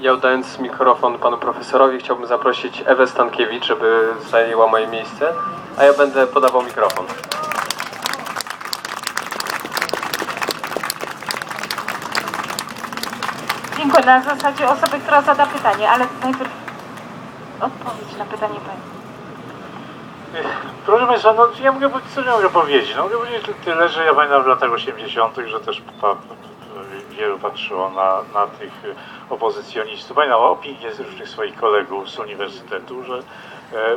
Ja oddając mikrofon panu profesorowi chciałbym zaprosić Ewę Stankiewicz, żeby zajęła moje miejsce, a ja będę podawał mikrofon. Dziękuję. Na zasadzie osoby, która zada pytanie, ale najpierw odpowiedź na pytanie pani. Proszę Państwa, no ja mogę, co ja mogę powiedzieć? No, mogę powiedzieć tyle, że ja pamiętam w latach 80., że też patrzyło na, na tych opozycjonistów. Pamiętam opinie z różnych swoich kolegów z uniwersytetu, że e,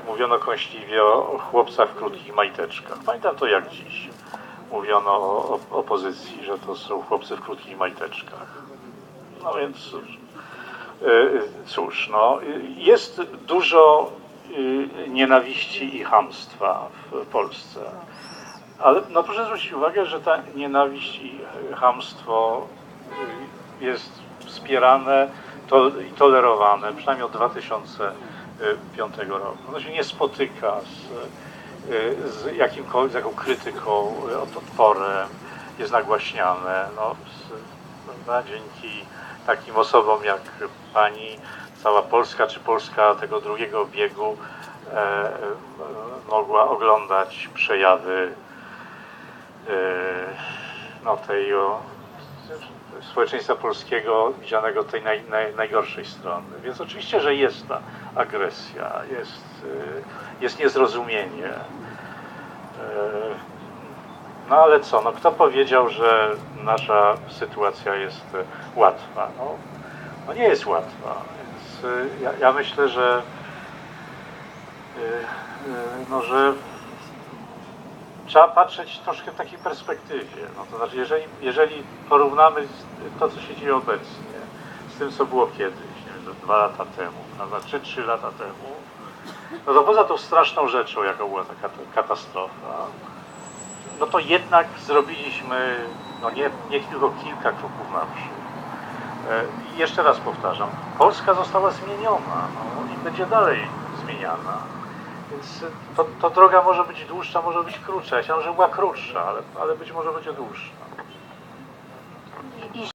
mówiono kąśliwie o chłopcach w krótkich majteczkach. Pamiętam to jak dziś. Mówiono o, opozycji, że to są chłopcy w krótkich majteczkach. No więc e, cóż, no, jest dużo y, nienawiści i chamstwa w Polsce. Ale no proszę zwrócić uwagę, że ta nienawiść i chamstwo y, jest wspierane i tolerowane przynajmniej od 2005 roku. Ono się nie spotyka z, z jakimkolwiek, z jaką krytyką, od- odporem, jest nagłaśniane. No, prawda, dzięki takim osobom jak pani, cała Polska czy Polska tego drugiego biegu e, e, mogła oglądać przejawy e, no, tej o, społeczeństwa polskiego widzianego tej naj, naj, najgorszej strony. Więc oczywiście, że jest ta agresja, jest, e, jest niezrozumienie. E, no ale co, no kto powiedział, że nasza sytuacja jest łatwa? No, no nie jest łatwa, więc y, ja, ja myślę, że y, y, no, że trzeba patrzeć troszkę w takiej perspektywie. No, to znaczy, jeżeli, jeżeli porównamy to, co się dzieje obecnie, z tym, co było kiedyś, nie wiem, dwa lata temu, prawda, czy trzy lata temu, no to poza tą straszną rzeczą, jaką była ta kat- katastrofa, no to jednak zrobiliśmy, no nie, nie tylko kilka kroków naprzód. E, I jeszcze raz powtarzam, Polska została zmieniona no, i będzie dalej zmieniana. Więc to, to droga może być dłuższa, może być krótsza. Ja chciałem, żeby była krótsza, ale, ale być może będzie dłuższa.